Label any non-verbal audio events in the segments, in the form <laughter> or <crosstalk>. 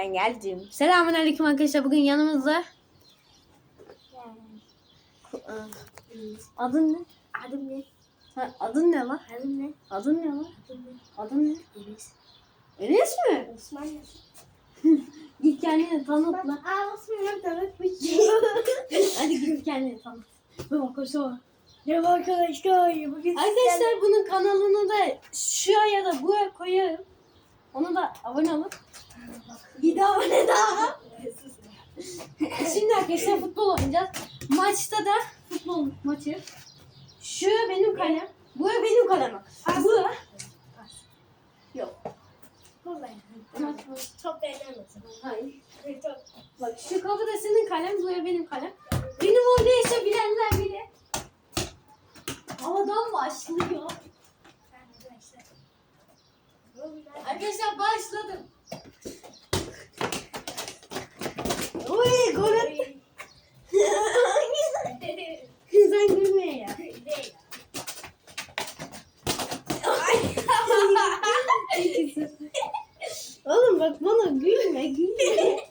Ben geldim. Selamünaleyküm arkadaşlar. Bugün yanımızda adın ne? Adım ne? Ha, adın ne lan? Adım ne? Adın ne lan? Adım ne? Adın ne? Enes. Enes mi? Osman? <laughs> Git kendini tanıt lan. Aa Osman'ım tanıtmış. <laughs> Hadi git kendini tanıt. Bak koşma. Merhaba arkadaşlar. Bugün Arkadaşlar bunun kanalını da şuraya ya da buraya koyarım. Ona da abone olun. Bir de abone daha. Şimdi arkadaşlar futbol oynayacağız. Maçta da futbol maçı. Şu benim kalem. Bu benim kalem. Bu. Yok. Çok beğenmesin. Hayır. Bak şu kapı da senin kalem. Bu benim kalem. Benim oynayışa bilenler bile. Havadan başlıyor. Arkadaşlar başladım. Oy gol attı. Sen gülme ya. Oğlum bak bana gülme gülme.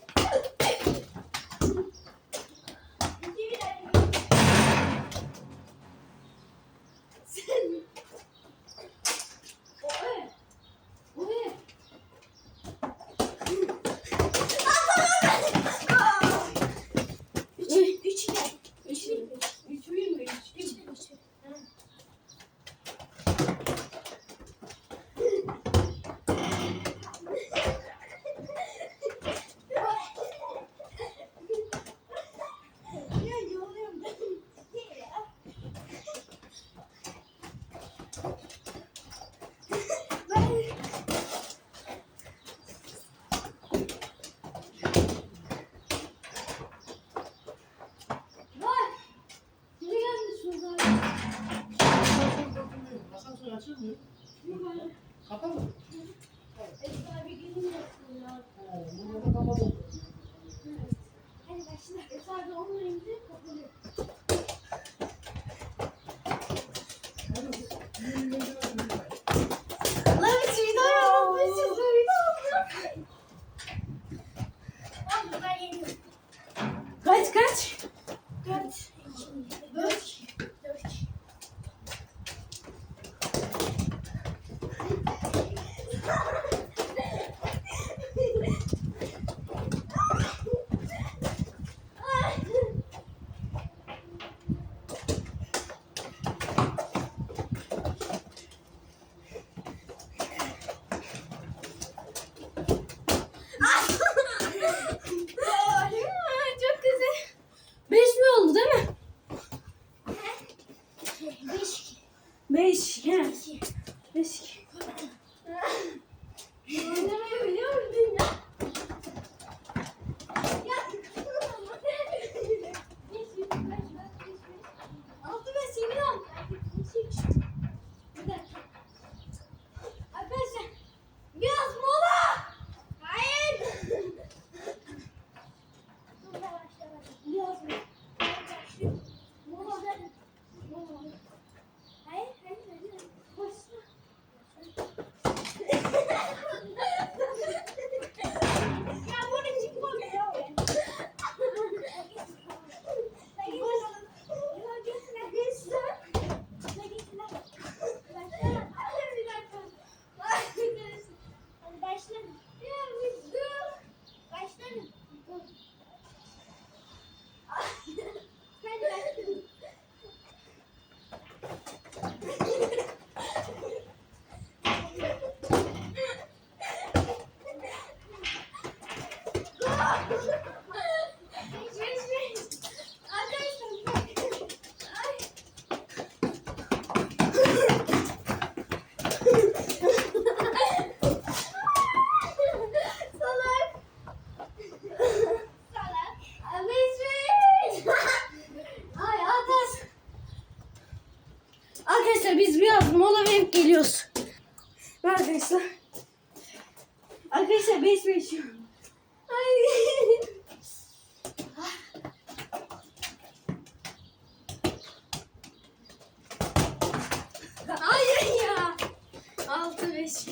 Geliyoruz. Arkadaşlar. Arkadaşlar 5 5 Ay. Hayır ya. 6 5.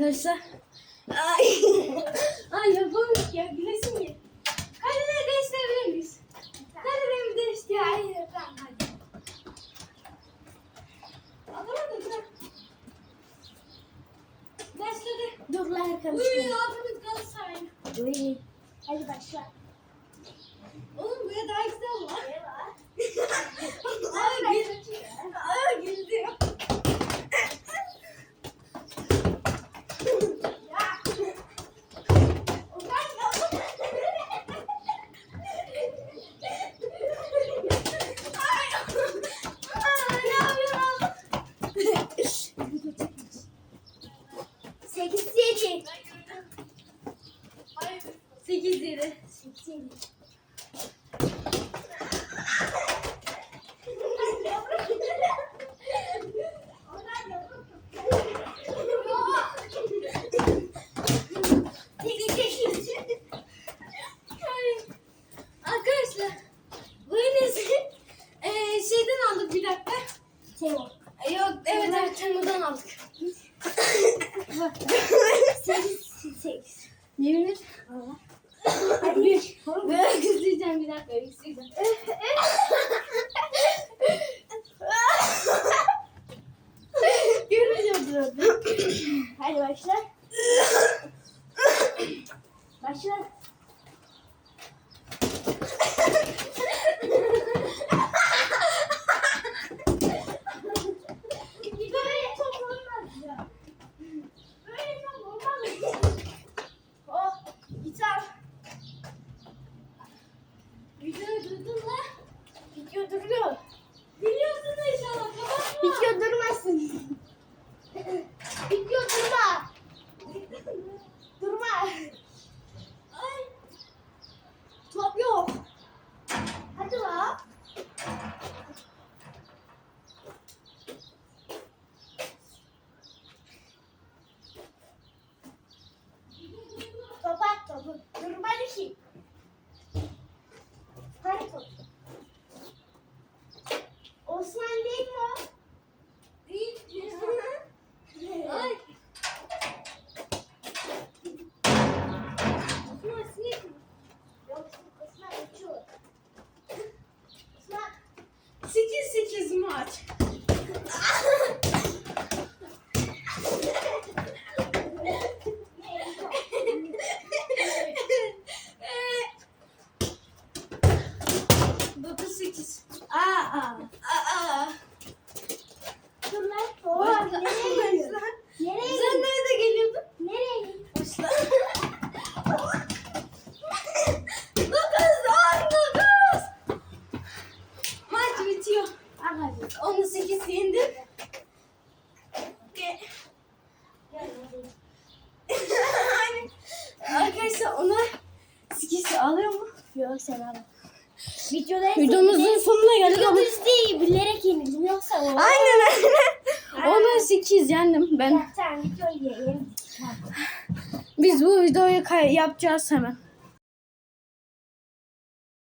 Arkadaşlar. Ay. <laughs> Ay yapamıyorum ya. seni. Arkadaşlar böylesi e, şeyden aldık bir dakika. E, yok evet evet aldık. 8 that very the lan. alıyor mu? Yok sen al. Videoda en Videomuzun sonuna geldik. Videoda ama... izleyi bilerek yenildim yoksa olur. Aynen aynen. <laughs> Ona 8 yendim ben. Zaten videoyu yenildik. Biz bu videoyu yapacağız hemen.